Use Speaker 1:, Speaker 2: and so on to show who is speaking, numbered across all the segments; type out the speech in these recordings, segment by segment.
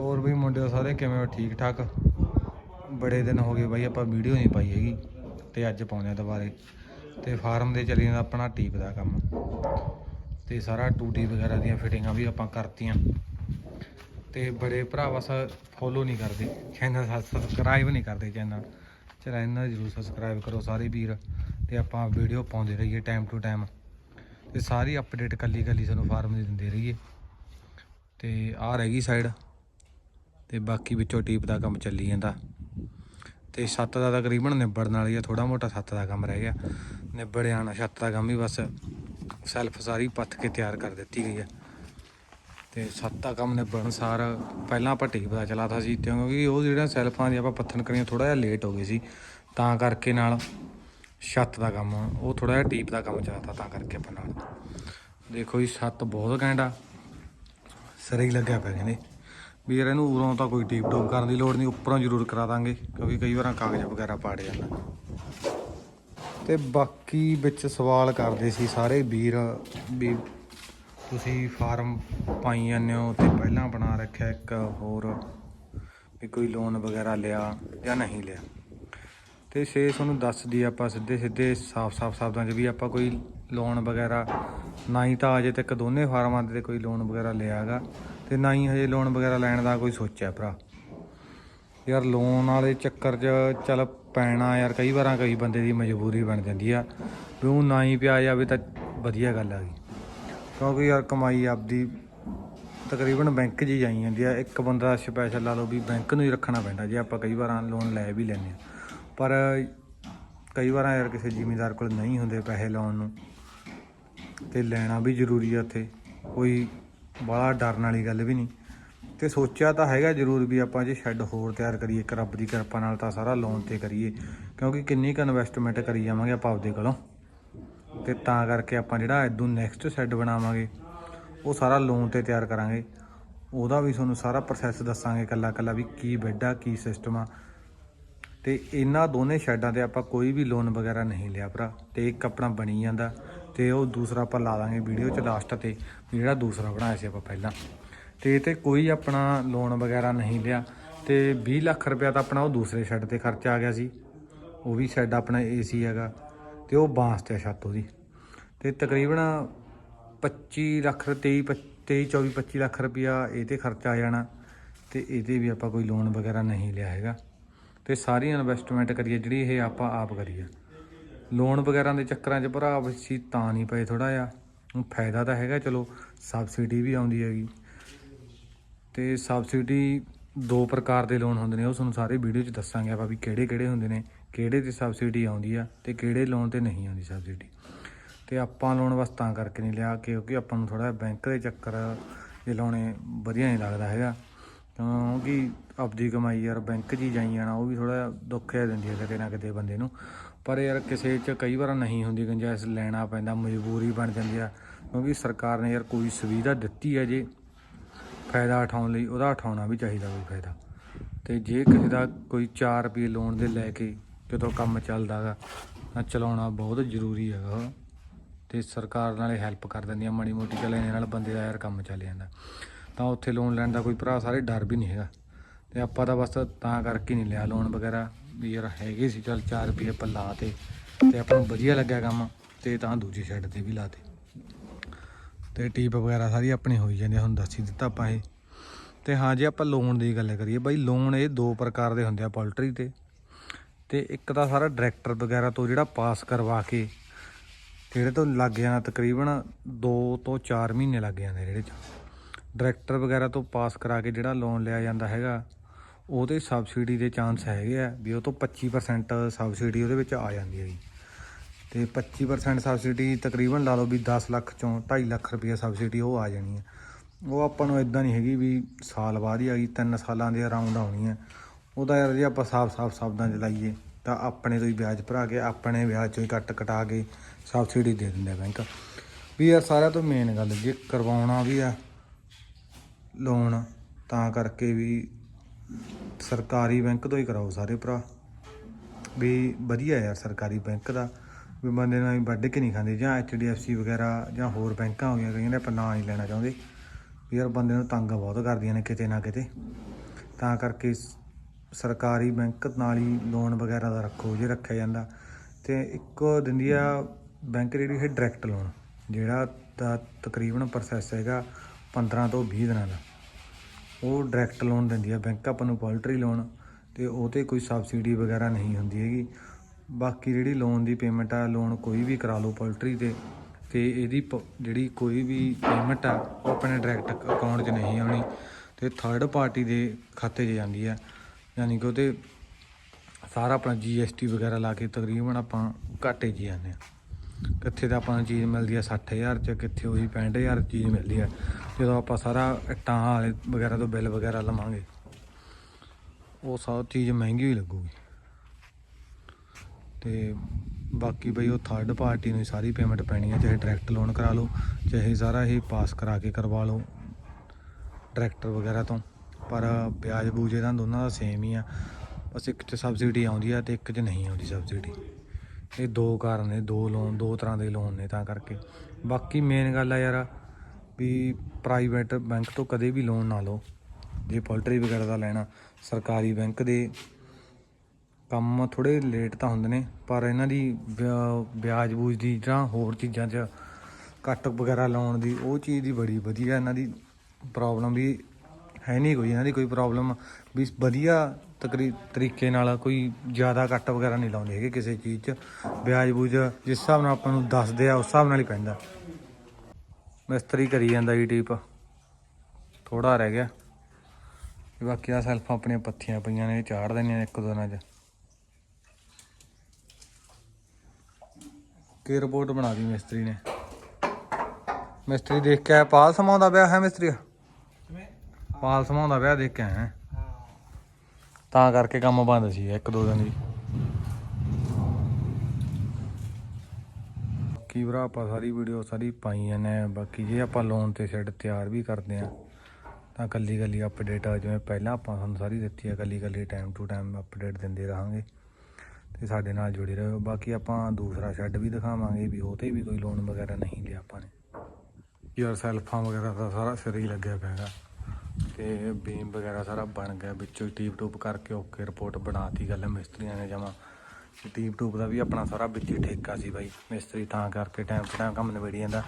Speaker 1: ਹੋਰ ਵੀ ਮੁੰਡਿਓ ਸਾਰੇ ਕਿਵੇਂ ਹੋ? ਠੀਕ ਠਾਕ? ਬੜੇ ਦਿਨ ਹੋ ਗਏ ਬਾਈ, ਆਪਾਂ ਵੀਡੀਓ ਨਹੀਂ ਪਾਈ ਹੈਗੀ ਤੇ ਅੱਜ ਪਾਉਂਦੇ ਆ ਦੁਬਾਰੇ। ਤੇ ਫਾਰਮ ਦੇ ਚੱਲੀ ਜਾਂਦਾ ਆਪਣਾ ਟੀਪ ਦਾ ਕੰਮ। ਤੇ ਸਾਰਾ ਟੂਟੀ ਵਗੈਰਾ ਦੀਆਂ ਫਿਟਿੰਗਾਂ ਵੀ ਆਪਾਂ ਕਰਤੀਆਂ। ਤੇ ਬੜੇ ਭਰਾ ਬਸ ਫੋਲੋ ਨਹੀਂ ਕਰਦੇ। ਚੈਨਲ ਸਬਸਕ੍ਰਾਈਬ ਨਹੀਂ ਕਰਦੇ ਚੈਨਲ ਚੈਨਲ ਜਰੂਰ ਸਬਸਕ੍ਰਾਈਬ ਕਰੋ ਸਾਰੇ ਵੀਰ। ਤੇ ਆਪਾਂ ਵੀਡੀਓ ਪਾਉਂਦੇ ਰਹੀਏ ਟਾਈਮ ਟੂ ਟਾਈਮ ਤੇ ਸਾਰੀ ਅਪਡੇਟ ਕੱਲੀ ਕੱਲੀ ਸਾਨੂੰ ਫਾਰਮ ਦੀ ਦਿੰਦੇ ਰਹੀਏ। ਤੇ ਆਹ ਰਹਿ ਗਈ ਸਾਈਡ ਤੇ ਬਾਕੀ ਵਿੱਚੋਂ ਟੀਪ ਦਾ ਕੰਮ ਚੱਲੀ ਜਾਂਦਾ। ਤੇ ਛੱਤ ਦਾ ਤਕਰੀਬਨ ਨਿਬੜਨ ਵਾਲੀ ਆ ਥੋੜਾ ਮੋਟਾ ਛੱਤ ਦਾ ਕੰਮ ਰਹਿ ਗਿਆ। ਨਿਬੜਿਆ ਨਾ ਛੱਤ ਦਾ ਕੰਮ ਵੀ ਬਸ ਸੈਲਫ ਸਾਰੀ ਪੱਥ ਕੇ ਤਿਆਰ ਕਰ ਦਿੱਤੀ ਗਈ ਆ। ਤੇ ਛੱਤ ਦਾ ਕੰਮ ਨਿਬੜਨ ਸਾਰ ਪਹਿਲਾਂ ਆਪਾਂ ਟੀਪ ਦਾ ਚਲਾਤਾ ਸੀ, ਕਿਉਂਕਿ ਉਹ ਜਿਹੜਾ ਸੈਲਫਾਂ ਦੀ ਆਪਾਂ ਪੱਥਨ ਕਰੀਆਂ ਥੋੜਾ ਜਿਹਾ ਲੇਟ ਹੋ ਗਏ ਸੀ। ਤਾਂ ਕਰਕੇ ਨਾਲ ਛੱਤ ਦਾ ਕੰਮ, ਉਹ ਥੋੜਾ ਜਿਹਾ ਟੀਪ ਦਾ ਕੰਮ ਚਲਾਤਾ, ਤਾਂ ਕਰਕੇ ਆਪਾਂ ਨਾਲ। ਦੇਖੋ ਜੀ ਛੱਤ ਬਹੁਤ ਘੈਂਟਾ ਸਿਰੇ ਹੀ ਲੱਗਿਆ ਪਿਆ ਕਹਿੰਦੇ। ਵੀ ਯਾਰ ਇਹਨੂੰ ਉਰੋਂ ਤਾਂ ਕੋਈ ਟੀਪ ਟੋਪ ਕਰਨ ਦੀ ਲੋੜ ਨਹੀਂ, ਉੱਪਰੋਂ ਜ਼ਰੂਰ ਕਰਾ ਦਾਂਗੇ, ਕਿਉਂਕਿ ਕਈ ਵਾਰਾਂ ਕਾਗਜ਼ ਵਗੈਰਾ ਪਾੜ ਜਾਂਦਾ। ਤੇ ਬਾਕੀ ਵਿੱਚ ਸਵਾਲ ਕਰਦੇ ਸੀ ਸਾਰੇ ਵੀਰ ਵੀ ਤੁਸੀਂ ਫਾਰਮ ਪਾਈ ਜਾਂਦੇ ਹੋ ਤੇ ਪਹਿਲਾਂ ਬਣਾ ਰੱਖਿਆ ਇੱਕ ਹੋਰ ਵੀ ਕੋਈ ਲੋਨ ਵਗੈਰਾ ਲਿਆ ਜਾਂ ਨਹੀਂ ਲਿਆ। ਤੇ ਸੇ ਤੁਹਾਨੂੰ ਦੱਸ ਦਈਏ ਆਪਾਂ ਸਿੱਧੇ ਸਿੱਧੇ ਸਾਫ਼-ਸਾਫ਼ ਸ਼ਬਦਾਂ 'ਚ ਵੀ ਆਪਾਂ ਕੋਈ ਲੋਨ ਵਗੈਰਾ ਨਾ ਹੀ ਤਾਂ ਅਜੇ ਤੱਕ ਦੋਨੇ ਫਾਰਮਾਂ ਤੇ ਕੋਈ ਲੋਨ ਵਗੈਰਾ ਲਿਆਗਾ ਤੇ ਨਾ ਹੀ ਹਜੇ ਲੋਨ ਵਗੈਰਾ ਲੈਣ ਦਾ ਕੋਈ ਸੋਚਿਆ ਭਰਾ। ਯਾਰ ਲੋਨ ਵਾਲੇ ਚੱਕਰ 'ਚ ਚੱਲ ਪੈਣਾ ਯਾਰ, ਕਈ ਵਾਰਾਂ ਕਈ ਬੰਦੇ ਦੀ ਮਜਬੂਰੀ ਬਣ ਜਾਂਦੀ ਆ। ਵੀ ਉਹ ਨਾ ਹੀ ਪਿਆ ਜਾਵੇ ਤਾਂ ਵਧੀਆ ਗੱਲ ਆ ਗਈ। ਕਿਉਂਕਿ ਯਾਰ ਕਮਾਈ ਆਪਦੀ ਤਕਰੀਬਨ ਬੈਂਕ 'ਚ ਹੀ ਜਾਈ ਜਾਂਦੀ ਆ। ਇੱਕ ਬੰਦਾ ਸਪੈਸ਼ਲ ਲਾ ਲਓ ਵੀ ਬੈਂਕ ਨੂੰ ਹੀ ਰੱਖਣਾ ਪੈਂਦਾ, ਜੇ ਆਪਾਂ ਕਈ ਵਾਰਾਂ ਲੋਨ ਲੈ ਵੀ ਲੈਂਦੇ ਆ। ਪਰ ਕਈ ਵਾਰਾਂ ਯਾਰ ਕਿਸੇ ਜ਼ਿਮੀਂਦਾਰ ਕੋਲ ਨਹੀਂ ਹੁੰਦੇ ਪੈਸੇ ਲਾਉਣ ਨੂੰ। ਤੇ ਲੈਣਾ ਵੀ ਜ਼ਰੂਰੀ ਆ ਉੱਥੇ। ਕੋਈ ਬੜਾ ਡਰਨ ਵਾਲੀ ਗੱਲ ਵੀ ਨਹੀਂ। ਤੇ ਸੋਚਿਆ ਤਾਂ ਹੈਗਾ ਜ਼ਰੂਰ ਵੀ ਆਪਾਂ ਜੇ ਸ਼ੈੱਡ ਹੋਰ ਤਿਆਰ ਕਰੀਏ, ਇੱਕ ਰੱਬ ਦੀ ਕਿਰਪਾ ਨਾਲ ਤਾਂ ਸਾਰਾ ਲੋਨ ਤੇ ਕਰੀਏ, ਕਿਉਂਕਿ ਕਿੰਨੀ ਕੁ ਇਨਵੈਸਟਮੈਂਟ ਕਰੀ ਜਾਵਾਂਗੇ ਆਪਾਂ ਆਪਦੇ ਕੋਲੋਂ। ਤੇ ਤਾਂ ਕਰਕੇ ਆਪਾਂ ਜਿਹੜਾ ਇਦੋਂ ਨੈਕਸਟ ਸ਼ੈੱਡ ਬਣਾਵਾਂਗੇ, ਉਹ ਸਾਰਾ ਲੋਨ ਤੇ ਤਿਆਰ ਕਰਾਂਗੇ। ਉਹਦਾ ਵੀ ਤੁਹਾਨੂੰ ਸਾਰਾ ਪ੍ਰੋਸੈਸ ਦੱਸਾਂਗੇ ਕੱਲਾ ਕੱਲਾ ਵੀ ਕੀ ਬੈੱਡ ਆ, ਕੀ ਸਿਸਟਮ ਆ। ਤੇ ਇਹਨਾਂ ਦੋਨੇ ਸ਼ੈੱਡਾਂ ਤੇ ਆਪਾਂ ਕੋਈ ਵੀ ਲੋਨ ਵਗੈਰਾ ਨਹੀਂ ਲਿਆ ਭਰਾ। ਤੇ ਇੱਕ ਆਪਣਾ ਬਣੀ ਜਾਂਦਾ ਤੇ ਉਹ ਦੂਸਰਾ ਆਪਾਂ ਲਾ ਦਾਂਗੇ ਵੀਡੀਓ ਚ ਲਾਸਟ ਤੇ ਵੀ ਜਿਹੜਾ ਦੂਸਰਾ ਬਣਾਇਆ ਸੀ ਆਪਾਂ ਪਹਿਲਾਂ। ਤੇ ਇਹ ਤੇ ਕੋਈ ਆਪਣਾ ਲੋਨ ਵਗੈਰਾ ਨਹੀਂ ਲਿਆ ਤੇ 20 ਲੱਖ ਰੁਪਇਆ ਤਾਂ ਆਪਣਾ ਉਹ ਦੂਸਰੇ ਸ਼ੈੱਡ ਤੇ ਖਰਚਾ ਆ ਗਿਆ ਸੀ। ਉਹ ਵੀ ਸ਼ੈੱਡ ਆਪਣਾ ਏਸੀ ਹੈਗਾ ਤੇ ਉਹ ਬਾਂਸ ਤੇ ਆ ਛੱਤ ਉਹਦੀ। ਤੇ ਤਕਰੀਬਨ 25 ਲੱਖ 23 23 24 25 ਲੱਖ ਰੁਪਇਆ ਇਹ ਤੇ ਖਰਚਾ ਆ ਜਾਣਾ ਤੇ ਇਹਦੇ ਵੀ ਆਪਾਂ ਕੋਈ ਲੋਨ ਵਗੈਰਾ ਨਹੀਂ ਲਿਆ ਹੈਗਾ। ਤੇ ਸਾਰੀ ਇਨਵੈਸਟਮੈਂਟ ਕਰੀਏ ਜਿਹੜੀ ਇਹ ਆਪਾਂ ਆਪ ਕਰੀਏ। ਲੋਨ ਵਗੈਰਾ ਦੇ ਚੱਕਰਾਂ 'ਚ ਭਰਾ ਅਸੀਂ ਤਾਂ ਨਹੀਂ ਪਏ ਥੋੜਾ ਜਿਹਾ। ਹੁਣ ਫਾਇਦਾ ਤਾਂ ਹੈਗਾ ਚਲੋ ਸਬਸਿਡੀ ਵੀ ਆਉਂਦੀ ਹੈਗੀ। ਤੇ ਸਬਸਿਡੀ ਦੋ ਪ੍ਰਕਾਰ ਦੇ ਲੋਨ ਹੁੰਦੇ ਨੇ, ਉਹ ਤੁਹਾਨੂੰ ਸਾਰੇ ਵੀਡੀਓ 'ਚ ਦੱਸਾਂਗੇ ਆਪਾਂ ਵੀ ਕਿਹੜੇ ਕਿਹੜੇ ਹੁੰਦੇ ਨੇ, ਕਿਹੜੇ ਤੇ ਸਬਸਿਡੀ ਆਉਂਦੀ ਆ ਤੇ ਕਿਹੜੇ ਲੋਨ ਤੇ ਨਹੀਂ ਆਉਂਦੀ ਸਬਸਿਡੀ ਤੇ ਆਪਾਂ ਲੋਨ ਬਸ ਤਾਂ ਕਰਕੇ ਨਹੀਂ ਲਿਆ ਕਿਉਂਕਿ ਆਪਾਂ ਨੂੰ ਥੋੜਾ ਬੈਂਕ ਦੇ ਚੱਕਰ ਜੇ ਲਾਉਣੇ ਵਧੀਆ ਨਹੀਂ ਲੱਗਦਾ ਹੈਗਾ। ਕਿਉਂਕਿ ਆਪਦੀ ਕਮਾਈ ਯਾਰ ਬੈਂਕ 'ਚ ਹੀ ਜਾਈ ਜਾਣਾ, ਉਹ ਵੀ ਥੋੜਾ ਦੁੱਖ ਜਿਹਾ ਦਿੰਦੀ ਹੈ ਕਿਤੇ ਨਾ ਕਿਤੇ ਬੰਦੇ ਨੂੰ। ਪਰ ਯਾਰ ਕਿਸੇ 'ਚ ਕਈ ਵਾਰ ਨਹੀਂ ਹੁੰਦੀ ਗੰਜਾਇਸ, ਲੈਣਾ ਪੈਂਦਾ, ਮਜਬੂਰੀ ਬਣ ਜਾਂਦੀ ਆ। ਕਿਉਂਕਿ ਸਰਕਾਰ ਨੇ ਯਾਰ ਕੋਈ ਸੁਵਿਧਾ ਦਿੱਤੀ ਹੈ ਜੇ, ਫਾਇਦਾ ਉਠਾਉਣ ਲਈ, ਉਹਦਾ ਉਠਾਉਣਾ ਵੀ ਚਾਹੀਦਾ ਕੋਈ ਫਾਇਦਾ। ਤੇ ਜੇ ਕਿਸੇ ਦਾ ਕੋਈ 4 ਰੁਪਏ ਲੋਨ ਦੇ ਲੈ ਕੇ ਜਦੋਂ ਕੰਮ ਚੱਲਦਾਗਾ ਤਾਂ ਚਲਾਉਣਾ ਬਹੁਤ ਜ਼ਰੂਰੀ ਹੈਗਾ। ਉਹ। ਤੇ ਸਰਕਾਰ ਨਾਲੇ ਹੈਲਪ ਕਰ ਦਿੰਦੀ ਆ, ਮਾੜੀ ਮੋਟੀ ਚੱਲ ਨਾਲ ਬੰਦੇ ਦਾ ਯਾਰ ਕੰਮ ਚੱਲ ਜਾਂਦਾ। ਤਾਂ ਉੱਥੇ ਲੋਨ ਲੈਣ ਦਾ ਕੋਈ ਭਰਾ ਸਾਰੇ ਡਰ ਵੀ ਨਹੀਂ ਹੈਗਾ। ਤੇ ਆਪਾਂ ਤਾਂ ਬਸ ਤਾਂ ਕਰਕੇ ਨਹੀਂ ਲਿਆ ਲੋਨ ਵਗੈਰਾ ਵੀ ਯਾਰ ਹੈਗੇ ਸੀ ਚੱਲ 4 ਰੁਪਏ ਆਪਾਂ ਲਾਤੇ ਤੇ ਆਪਾਂ ਨੂੰ ਵਧੀਆ ਲੱਗਿਆ ਕੰਮ ਤੇ ਤਾਂ ਦੂਜੀ ਸਾਈਡ ਤੇ ਵੀ ਲਾਤੇ ਤੇ। ਟੀਪ ਵਗੈਰਾ ਸਾਰੀ ਆਪਣੀ ਹੋਈ ਜਾਂਦੀ ਆ, ਹੁਣ ਦੱਸ ਹੀ ਦਿੱਤਾ ਆਪਾਂ ਇਹ। ਤੇ ਹਾਂ ਜੇ ਆਪਾਂ ਲੋਨ ਦੀ ਗੱਲ ਕਰੀਏ ਬਾਈ ਲੋਨ ਇਹ ਦੋ ਪ੍ਰਕਾਰ ਦੇ ਹੁੰਦੇ ਆ ਪੋਲਟਰੀ ਤੇ। ਤੇ ਇੱਕ ਤਾਂ ਸਾਰਾ ਡਾਇਰੈਕਟਰ ਵਗੈਰਾ ਤੋਂ ਜਿਹੜਾ ਪਾਸ ਕਰਵਾ ਕੇ ਜਿਹੜੇ ਤੋਂ ਲੱਗ ਜਾਣਾ ਤਕਰੀਬਨ 2 ਤੋਂ 4 ਮਹੀਨੇ ਲੱਗ ਜਾਂਦੇ ਜਿਹੜੇ ਚ। ਡਾਇਰੈਕਟਰ ਵਗੈਰਾ ਤੋਂ ਪਾਸ ਕਰਾ ਕੇ ਜਿਹੜਾ ਲੋਨ ਲਿਆ ਜਾਂਦਾ ਹੈਗਾ, ਉਹਦੇ ਸਬਸਿਡੀ ਦੇ ਚਾਂਸ ਹੈਗੇ ਆ ਵੀ ਉਹ ਤੋਂ 25% ਸਬਸਿਡੀ ਉਹਦੇ ਵਿੱਚ ਆ ਜਾਂਦੀ ਹੈ ਜੀ। ਤੇ 25% ਸਬਸਿਡੀ ਤਕਰੀਬਨ ਲਾ ਲਓ ਵੀ 10 ਲੱਖ ਚੋਂ 2.5 ਲੱਖ ਰੁਪਏ ਸਬਸਿਡੀ ਉਹ ਆ ਜਾਣੀ ਹੈ। ਉਹ ਆਪਾਂ ਨੂੰ ਇਦਾਂ ਨਹੀਂ ਹੈਗੀ ਵੀ ਸਾਲ ਬਾਅਦ ਹੀ ਆ ਗਈ 3 ਸਾਲਾਂ ਦੇ ਅਰਾਊਂਡ ਆਉਣੀ ਹੈ। ਉਹਦਾ ਯਾਰ ਜੇ ਆਪਾਂ ਸਾਫ਼-ਸਾਫ਼ ਸ਼ਬਦਾਂ 'ਚ ਲਾਈਏ ਤਾਂ ਆਪਣੇ ਤੋਂ ਹੀ ਵਿਆਜ ਭਰਾ ਕੇ ਆਪਣੇ ਵਿਆਜ ਚੋਂ ਹੀ ਕੱਟ ਕਟਾ ਕੇ ਸਬਸਿਡੀ ਦੇ ਦਿੰਦੇ ਬੈਂਕ ਵੀ ਯਾਰ ਸਾਰਿਆਂ ਤੋਂ ਮੇਨ ਗੱਲ ਜੇ ਕਰਵਾਉਣਾ ਵੀ ਆ ਲੋਨ, ਤਾਂ ਕਰਕੇ ਵੀ ਸਰਕਾਰੀ ਬੈਂਕ ਤੋਂ ਹੀ ਕਰਾਓ ਸਾਰੇ ਭਰਾ। ਵੀ ਵਧੀਆ ਯਾਰ ਸਰਕਾਰੀ ਬੈਂਕ ਦਾ। ਵੀ ਬੰਦੇ ਨਾਲ ਵੱਢ ਕੇ ਨਹੀਂ ਖਾਂਦੇ, ਜਾਂ HDFC ਵਗੈਰਾ ਜਾਂ ਹੋਰ ਬੈਂਕਾਂ ਹੋ ਗਈਆਂ, ਕਈਆਂ ਨੇ ਆਪਾਂ ਨਾਂ ਨਹੀਂ ਲੈਣਾ ਚਾਹੁੰਦੇ। ਵੀ ਯਾਰ ਬੰਦੇ ਨੂੰ ਤੰਗ ਬਹੁਤ ਕਰਦੀਆਂ ਨੇ ਕਿਤੇ ਨਾ ਕਿਤੇ। ਤਾਂ ਕਰਕੇ ਸਰਕਾਰੀ ਬੈਂਕ ਨਾਲ ਹੀ ਲੋਨ ਵਗੈਰਾ ਦਾ ਰੱਖੋ, ਜੇ ਰੱਖਿਆ ਜਾਂਦਾ। ਤੇ ਇੱਕ ਦਿੰਦੀ ਆ ਬੈਂਕ ਜਿਹੜੀ ਹੈ ਡਾਇਰੈਕਟ ਲੋਨ ਜਿਹੜਾ ਦਾ ਤਕਰੀਬਨ ਪ੍ਰੋਸੈਸ ਹੈਗਾ। 15 ਤੋਂ 20 ਦਿਨਾਂ ਦਾ। ਉਹ ਡਾਇਰੈਕਟ ਲੋਨ ਦਿੰਦੀ ਹੈ ਬੈਂਕ ਆਪਾਂ ਨੂੰ ਪੋਲਟਰੀ ਲੋਨ ਤੇ ਉਹ ਤੇ ਕੋਈ ਸਬਸਿਡੀ ਵਗੈਰਾ ਨਹੀਂ ਹੁੰਦੀ ਹੈਗੀ। ਬਾਕੀ ਜਿਹੜੀ ਲੋਨ ਦੀ ਪੇਮੈਂਟ ਆ ਲੋਨ ਕੋਈ ਵੀ ਕਰਾ ਲਓ ਪੋਲਟਰੀ ਤੇ ਤੇ ਇਹਦੀ ਪ- ਜਿਹੜੀ ਕੋਈ ਵੀ ਪੇਮੈਂਟ ਆ, ਉਹ ਆਪਣੇ ਡਾਇਰੈਕਟ ਅਕਾਊਂਟ 'ਚ ਨਹੀਂ ਆਉਣੀ। ਤੇ ਥਰਡ ਪਾਰਟੀ ਦੇ ਖਾਤੇ 'ਚ ਜਾਂਦੀ ਹੈ ਯਾਨੀ ਕਿ ਉਹਤੇ ਸਾਰਾ ਆਪਣਾ ਜੀਐਸਟੀ ਵਗੈਰਾ ਲਾ ਕੇ ਤਕਰੀਬਨ ਆਪਾਂ ਘਾਟੇ 'ਚ ਹੀ ਜਾਂਦੇ ਆ। ਕਿੱਥੇ ਤਾਂ ਆਪਾਂ ਨੂੰ ਚੀਜ਼ ਮਿਲਦੀ ਆ 60000 ਚ, ਕਿੱਥੇ ਉਹੀ 65000 ਚੀਜ਼ ਮਿਲਦੀ ਆ। ਜਦੋਂ ਆਪਾਂ ਸਾਰਾ ਇੱਟਾਂ ਵਾਲੇ ਵਗੈਰਾ ਤੋਂ ਬਿੱਲ ਵਗੈਰਾ ਲਵਾਂਗੇ, ਉਹ ਸਭ ਚੀਜ਼ ਮਹਿੰਗੀ ਹੀ ਲੱਗੂਗੀ। ਤੇ ਬਾਕੀ ਬਈ ਉਹ ਥਰਡ ਪਾਰਟੀ ਨੂੰ ਸਾਰੀ ਪੇਮੈਂਟ ਪੈਣੀ ਹੈ ਚਾਹੇ ਡਾਇਰੈਕਟ ਲੋਨ ਕਰਾ ਲਓ, ਚਾਹੇ ਸਾਰਾ ਹੀ ਪਾਸ ਕਰਾ ਕੇ ਕਰਵਾ ਲਓ ਡਾਇਰੈਕਟਰ ਵਗੈਰਾ ਤੋਂ। ਪਰ ਵਿਆਜ ਬੂਜ ਇਹਦਾ ਦੋਨਾਂ ਦਾ ਸੇਮ ਹੀ ਆ। ਬਸ ਇੱਕ 'ਚ ਸਬਸਿਡੀ ਆਉਂਦੀ ਆ ਤੇ ਇੱਕ 'ਚ ਨਹੀਂ ਆਉਂਦੀ ਸਬਸਿਡੀ ਇਹ ਦੋ ਕਾਰਨ ਨੇ, ਦੋ ਲੋਨ ਦੋ ਤਰ੍ਹਾਂ ਦੇ ਲੋਨ ਨੇ ਤਾਂ ਕਰਕੇ। ਬਾਕੀ ਮੇਨ ਗੱਲ ਆ ਯਾਰ ਵੀ ਪ੍ਰਾਈਵੇਟ ਬੈਂਕ ਤੋਂ ਕਦੇ ਵੀ ਲੋਨ ਨਾ ਲਓ। ਜੇ ਪੋਲਟਰੀ ਵਗੈਰਾ ਦਾ ਲੈਣਾ, ਸਰਕਾਰੀ ਬੈਂਕ ਦੇ ਕੰਮ ਥੋੜੇ ਲੇਟ ਤਾਂ ਹੁੰਦੇ ਨੇ, ਪਰ ਇਹਨਾਂ ਦੀ ਵਿਆ- ਵਿਆਜ ਬੂਜ ਦੀ ਜਾਂ ਹੋਰ ਚੀਜ਼ਾਂ 'ਚ ਕੱਟ ਵਗੈਰਾ ਲਾਉਣ ਦੀ, ਉਹ ਚੀਜ਼ ਦੀ ਬੜੀ ਵਧੀਆ ਇਹਨਾਂ ਦੀ ਪ੍ਰੋਬਲਮ ਵੀ ਹੈ ਨਹੀਂ ਕੋਈ ਇਹਨਾਂ ਦੀ ਕੋਈ ਪ੍ਰੋਬਲਮ ਵੀ ਵਧੀਆ ਤਕਰੀ ਤਰੀਕੇ ਨਾਲ ਕੋਈ ਜ਼ਿਆਦਾ ਕੱਟ ਵਗੈਰਾ ਨਹੀਂ ਲਾਉਂਦੇ ਹੈਗੇ ਕਿਸੇ ਚੀਜ਼ 'ਚ। ਵਿਆਜ ਬੂਜ ਜਿਸ ਹਿਸਾਬ ਨਾਲ ਆਪਾਂ ਨੂੰ ਦੱਸਦੇ ਆ ਉਸ ਹਿਸਾਬ ਨਾਲ ਹੀ ਪੈਂਦਾ। ਮਿਸਤਰੀ ਕਰੀ ਜਾਂਦਾ ਜੀ ਟੀਪ ਥੋੜਾ ਰਹਿ ਗਿਆ। ਬਾਕੀ ਆ ਸੈਲਫਾਂ ਆਪਣੀਆਂ ਪੱਥੀਆਂ ਪਈਆਂ ਨੇ ਚਾੜ ਦੇਣੀਆਂ ਨੇ ਇੱਕ ਦੋ ਦਿਨਾਂ 'ਚ। ਕੀ ਰਿਪੋਰਟ ਬਣਾ ਦੀ ਮਿਸਤਰੀ ਨੇ? ਮਿਸਤਰੀ ਦੇਖ ਕੇ ਆਇਆ, ਸਮਾਉਂਦਾ ਪਿਆ ਹੈ ਮਿਸਤਰੀ? ਪਾਲ ਸਮਾਉਂਦਾ ਪਿਆ ਦੇਖ ਕੇ ਆਇਆ। ਤਾਂ ਕਰਕੇ ਕੰਮ ਬੰਦ ਸੀ ਇੱਕ ਦੋ ਦਿਨ ਜੀ ਕੀ ਭਰਾ ਆਪਾਂ ਸਾਰੀ ਵੀਡੀਓ ਸਾਰੀ ਪਾਈ ਜਾਂਦੇ ਹਾਂ। ਬਾਕੀ ਜੇ ਆਪਾਂ ਲੋਨ ਤੇ ਸ਼ੈੱਡ ਤਿਆਰ ਵੀ ਕਰਦੇ ਆ ਤਾਂ ਕੱਲੀ ਕੱਲੀ ਅਪਡੇਟ ਜਿਵੇਂ ਪਹਿਲਾਂ ਆਪਾਂ ਤੁਹਾਨੂੰ ਸਾਰੀ ਦਿੱਤੀ ਆ ਕੱਲੀ ਕੱਲੀ ਟਾਈਮ ਟੂ ਟਾਈਮ ਅਪਡੇਟ ਦਿੰਦੇ ਰਹਾਂਗੇ। ਤੇ ਸਾਡੇ ਨਾਲ ਜੁੜੇ ਰਹੋ। ਬਾਕੀ ਆਪਾਂ ਦੂਸਰਾ ਸ਼ੈੱਡ ਵੀ ਦਿਖਾਵਾਂਗੇ ਵੀ ਉਹ ਤੇ ਵੀ ਕੋਈ ਲੋਨ ਵਗੈਰਾ ਨਹੀਂ ਲਿਆ ਆਪਾਂ ਨੇ। ਯਾਰ ਸੈਲਫਾਂ ਵਗੈਰਾ ਦਾ ਸਾਰਾ ਸਿਰ ਹੀ ਲੱਗਿਆ ਪਿਆ ਹੈਗਾ। ਤੇ ਬੀਮ ਵਗੈਰਾ ਸਾਰਾ ਬਣ ਗਿਆ, ਵਿੱਚੋਂ ਹੀ ਟੀਪ ਟੂਪ ਕਰਕੇ ਓਕੇ ਰਿਪੋਰਟ ਬਣਾਤੀ ਗੱਲ ਮਿਸਤਰੀਆਂ ਨੇ ਜਮਾ। ਟੀਪ ਟੂਪ ਦਾ ਵੀ ਆਪਣਾ ਸਾਰਾ ਵਿੱਚ ਹੀ ਠੇਕਾ ਸੀ ਬਾਈ, ਮਿਸਤਰੀ ਤਾਂ ਕਰਕੇ ਟਾਈਮ ਟੂ ਟਾਈਮ ਕੰਮ ਨਿਬੜੀ ਜਾਂਦਾ।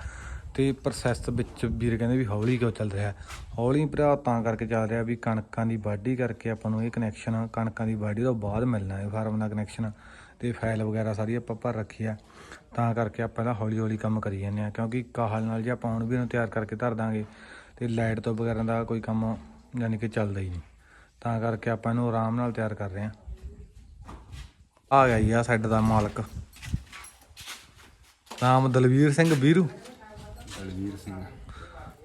Speaker 1: ਤੇ ਪ੍ਰੋਸੈਸ ਵਿੱਚ ਵੀਰ ਕਹਿੰਦੇ ਵੀ ਹੌਲੀ ਕਿਉਂ ਚੱਲ ਰਿਹਾ? ਹੌਲੀ ਭਰਾ ਤਾਂ ਕਰਕੇ ਚੱਲ ਰਿਹਾ ਵੀ ਕਣਕਾਂ ਦੀ ਵਾਢੀ ਕਰਕੇ ਆਪਾਂ ਨੂੰ ਇਹ ਕਨੈਕਸ਼ਨ ਕਣਕਾਂ ਦੀ ਵਾਢੀ ਤੋਂ ਬਾਅਦ ਮਿਲਣਾ ਹੈ ਫਾਰਮ ਦਾ ਕਨੈਕਸ਼ਨ ਤੇ ਫਾਈਲ ਵਗੈਰਾ ਸਾਰੀ ਆਪਾਂ ਭਰ ਰੱਖੀ ਆ, ਤਾਂ ਕਰਕੇ ਆਪਾਂ ਇਹਦਾ ਹੌਲੀ ਹੌਲੀ ਕੰਮ ਕਰੀ ਜਾਂਦੇ ਆ। ਕਿਉਂਕਿ ਕਾਹਲ ਨਾਲ ਜੇ ਆਪਾਂ ਹੁਣ ਵੀ ਇਹਨੂੰ ਤਿਆਰ ਕਰਕੇ ਧਰ ਦਾਂਗੇ ਤੇ ਲਾਈਟ ਤੋਂ ਵਗੈਰਾ ਦਾ ਕੋਈ ਕੰਮ ਯਾਨੀ ਕਿ ਚੱਲਦਾ ਹੀ ਨਹੀਂ। ਤਾਂ ਕਰਕੇ ਆਪਾਂ ਇਹਨੂੰ ਆਰਾਮ ਨਾਲ ਤਿਆਰ ਕਰ ਰਹੇ ਆ ਆ ਗਿਆ ਜੀ ਆ ਸੈੱਡ ਦਾ ਮਾਲਕ। ਨਾਮ ਦਲਵੀਰ ਸਿੰਘ ਵੀਰੂ
Speaker 2: ਬਲਵੀਰ ਸਿੰਘ।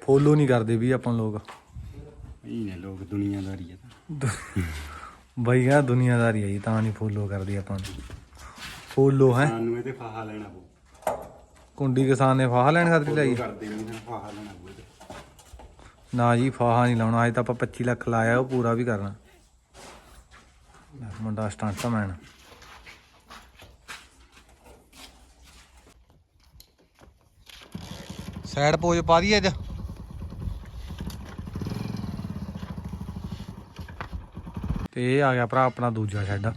Speaker 1: ਫੋਲੋ ਨਹੀਂ ਕਰਦੇ ਵੀ ਆਪਾਂ ਲੋਕ।
Speaker 2: ਇਹ ਨੇ ਲੋਕ ਦੁਨੀਆਦਾਰੀ ਆ ਤਾਂ।
Speaker 1: ਬਈ ਆ ਦੁਨੀਆਦਾਰੀ ਹੈ ਜੀ ਤਾਂ ਨਹੀਂ ਫੋਲੋ ਕਰਦੀ ਆਪਾਂ। ਨੂੰ ਫੋਲੋ ਹੈ।
Speaker 2: ਸਾਨੂੰ ਇਹਦੇ ਫਾਹਾ ਲੈਣਾ ਪਊ।
Speaker 1: ਕੁੰਡੀ ਕਿਸਾਨ ਨੇ ਫਾਹ ਲੈਣ ਖਾਤਰ ਲਈ
Speaker 2: ਕਰਦੇ ਨਹੀਂ ਹਾਂ ਫਾਹਾ ਲੈਣਾ ਪਊ।
Speaker 1: ਨਾ ਜੀ ਫਾਹਾ ਨਹੀਂ ਲਾਉਣਾ ਅੱਜ ਤਾਂ ਆਪਾਂ 25 ਲੱਖ ਲਾਇਆ ਉਹ ਪੂਰਾ ਵੀ ਕਰਨਾ। ਮੁੰਡਾ ਸਟੰਟਮੈਨ ਸਾਈਡ ਪੋਜ ਪਾ ਦੀ ਅੱਜ। ਤੇ ਇਹ ਆ ਗਿਆ ਭਰਾ ਆਪਣਾ ਦੂਜਾ ਸ਼ੈੱਡ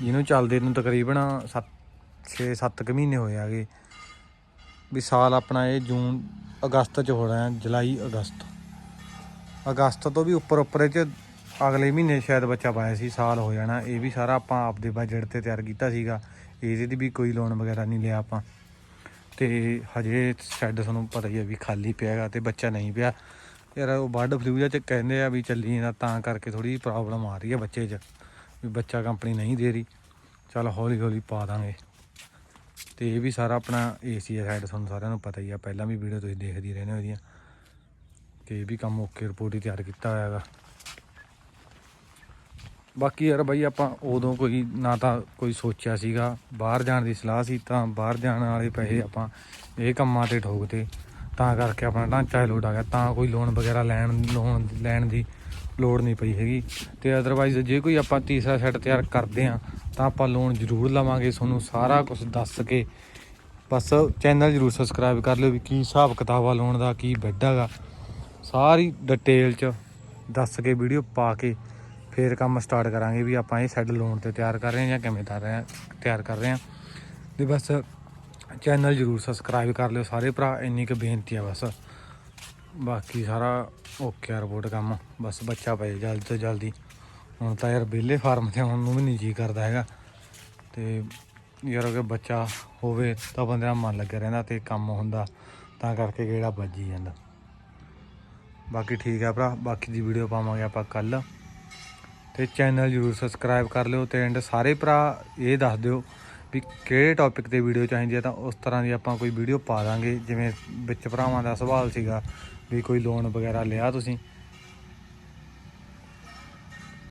Speaker 1: ਜਿਹਨੂੰ ਚੱਲਦੇ ਨੂੰ ਤਕਰੀਬਨ 7 6-7 ਕੁ ਮਹੀਨੇ ਹੋਏ ਆਗੇ ਵੀ ਸਾਲ ਆਪਣਾ ਇਹ ਜੂਨ ਅਗਸਤ ਚ ਹੋ ਰਿਹਾ ਜੁਲਾਈ ਅਗਸਤ। ਅਗਸਤ ਤੋਂ ਵੀ ਉੱਪਰ ਉੱਪਰ ਚ ਅਗਲੇ ਮਹੀਨੇ ਸ਼ਾਇਦ ਬੱਚਾ ਪਾਇਆ ਸੀ, ਸਾਲ ਹੋ ਜਾਣਾ। ਇਹ ਵੀ ਸਾਰਾ ਆਪਾਂ ਆਪਦੇ ਬਜਟ ਤੇ ਤਿਆਰ ਕੀਤਾ ਸੀਗਾ। ਇਹਦੇ ਦੀ ਵੀ ਕੋਈ ਲੋਨ ਵਗੈਰਾ ਨਹੀਂ ਲਿਆ ਆਪਾਂ। ਤੇ ਹਜੇ ਸ਼ੈੱਡ ਤੁਹਾਨੂੰ ਪਤਾ ਹੀ ਹੈ ਵੀ ਖਾਲੀ ਪਿਆ ਹੈਗਾ ਤੇ ਬੱਚਾ ਨਹੀਂ ਪਿਆ। ਯਾਰ ਉਹ ਬਰਡ ਫਲੂ ਜਾਂ ਚ ਕਹਿੰਦੇ ਆ ਵੀ ਚੱਲੀ ਜਾਂਦਾ ਤਾਂ ਕਰਕੇ ਥੋੜੀ ਪ੍ਰੋਬਲਮ ਆ ਰਹੀ ਹੈ ਬੱਚੇ 'ਚ। ਵੀ ਬੱਚਾ ਕੰਪਨੀ ਨਹੀਂ ਦੇ ਰਹੀ। ਚਲ ਹੌਲੀ ਹੌਲੀ ਪਾ ਦਾਂਗੇ। ਤੇ ਇਹ ਵੀ ਸਾਰਾ ਆਪਣਾ ਏਸੀ ਹੈ ਸਾਈਡ ਤੁਹਾਨੂੰ ਸਾਰਿਆਂ ਨੂੰ ਪਤਾ ਹੀ ਆ। ਪਹਿਲਾਂ ਵੀ ਵੀਡੀਓ ਤੁਸੀਂ ਦੇਖਦੀ ਰਹਿੰਦੇ ਹੋ ਇਹਦੀਆਂ ਤੇ ਇਹ ਵੀ ਕੰਮ ਓਕੇ ਰਿਪੋਰਟ ਹੀ ਤਿਆਰ ਕੀਤਾ ਹੋਇਆ ਹੈਗਾ। ਬਾਕੀ ਯਾਰ ਬਾਈ ਆਪਾਂ ਉਦੋਂ ਕੋਈ ਨਾ ਤਾਂ ਕੋਈ ਸੋਚਿਆ ਸੀਗਾ, ਬਾਹਰ ਜਾਣ ਦੀ ਸਲਾਹ ਸੀ ਤਾਂ ਬਾਹਰ ਜਾਣ ਵਾਲੇ ਪੈਸੇ ਆਪਾਂ ਇਹ ਕੰਮਾਂ ਤੇ ਠੋਕਤੇ ਤਾਂ ਕਰਕੇ ਆਪਣਾ ਢਾਂਚਾ ਲੋਡ ਆ ਗਿਆ। ਤਾਂ ਕੋਈ ਲੋਨ ਵਗੈਰਾ ਲੈਣ ਲੋਨ ਲੈਣ ਦੀ ਲੋੜ ਨਹੀਂ ਪਈ ਹੈਗੀ। ਤੇ ਅਦਰਵਾਈਜ਼ ਜੇ ਕੋਈ ਆਪਾਂ ਤੀਸਰਾ ਸੈੱਟ ਤਿਆਰ ਕਰਦੇ ਆ ਤਾਂ ਆਪਾਂ ਲੋਨ ਜ਼ਰੂਰ ਲਵਾਂਗੇ। ਤੁਹਾਨੂੰ ਸਾਰਾ ਕੁਝ ਦੱਸ ਕੇ ਬਸ ਚੈਨਲ ਜ਼ਰੂਰ ਸਬਸਕ੍ਰਾਈਬ ਕਰ ਲਿਓ ਵੀ ਕੀ ਹਿਸਾਬ ਕਿਤਾਬ ਆ ਲੋਨ ਦਾ, ਕੀ ਬੈੱਡ ਹੈਗਾ। ਸਾਰੀ ਡਿਟੇਲ ਚ ਦੱਸ ਕੇ ਵੀਡੀਓ ਪਾ ਕੇ ਫੇਰ ਕੰਮ ਸਟਾਰਟ ਕਰਾਂਗੇ ਵੀ ਆਪਾਂ ਇਹ ਸ਼ੈੱਡ ਲੋਨ ਤੇ ਤਿਆਰ ਕਰ ਰਹੇ ਹਾਂ ਜਾਂ ਕਿਵੇਂ ਕਰ ਰਹੇ ਹਾਂ ਤਿਆਰ ਕਰ ਰਹੇ ਹਾਂ। ਤੇ ਬਸ ਚੈਨਲ ਜਰੂਰ ਸਬਸਕ੍ਰਾਈਬ ਕਰ ਲਿਓ ਸਾਰੇ ਭਰਾ, ਇੰਨੀ ਕੁ ਬੇਨਤੀ ਆ ਬਸ। ਬਾਕੀ ਸਾਰਾ ਓਕੇ ਆ ਰਿਪੋਰਟ ਕੰਮ। ਬਸ ਬੱਚਾ ਪਏ ਜਲਦ ਤੋਂ ਜਲਦੀ। ਹੁਣ ਤਾਂ ਯਾਰ ਵਿਹਲੇ ਫਾਰਮ ਤੇ ਆਉਣ ਨੂੰ ਵੀ ਨਹੀਂ ਜੀ ਕਰਦਾ ਹੈਗਾ। ਤੇ ਯਾਰ ਅਗਰ ਬੱਚਾ ਹੋਵੇ ਤਾਂ ਬੰਦੇ ਦਾ ਮਨ ਲੱਗਿਆ ਰਹਿੰਦਾ ਤੇ ਕੰਮ ਹੁੰਦਾ, ਤਾਂ ਕਰਕੇ ਕਿਹੜਾ ਵੱਜੀ ਜਾਂਦਾ। ਬਾਕੀ ਠੀਕ ਆ ਭਰਾ, ਬਾਕੀ ਦੀ ਵੀਡੀਓ ਪਾਵਾਂਗੇ ਆਪਾਂ ਕੱਲ। ਤੇ ਚੈਨਲ ਜਰੂਰ ਸਬਸਕ੍ਰਾਈਬ ਕਰ ਲਿਓ ਤੇ ਐਂਡ ਸਾਰੇ ਭਰਾ ਇਹ ਦੱਸ ਦਿਓ ਵੀ ਕਿਹੜੇ ਟੌਪਿਕ ਤੇ ਵੀਡੀਓ ਚਾਹੀਦੀ ਹੈ ਤਾਂ ਉਸ ਤਰ੍ਹਾਂ ਦੀ ਆਪਾਂ ਕੋਈ ਵੀਡੀਓ ਪਾ ਦਾਂਗੇ। ਜਿਵੇਂ ਵਿੱਚ ਭਰਾਵਾਂ ਦਾ ਸਵਾਲ ਸੀਗਾ ਵੀ ਕੋਈ ਲੋਨ ਵਗੈਰਾ ਲਿਆ ਤੁਸੀਂ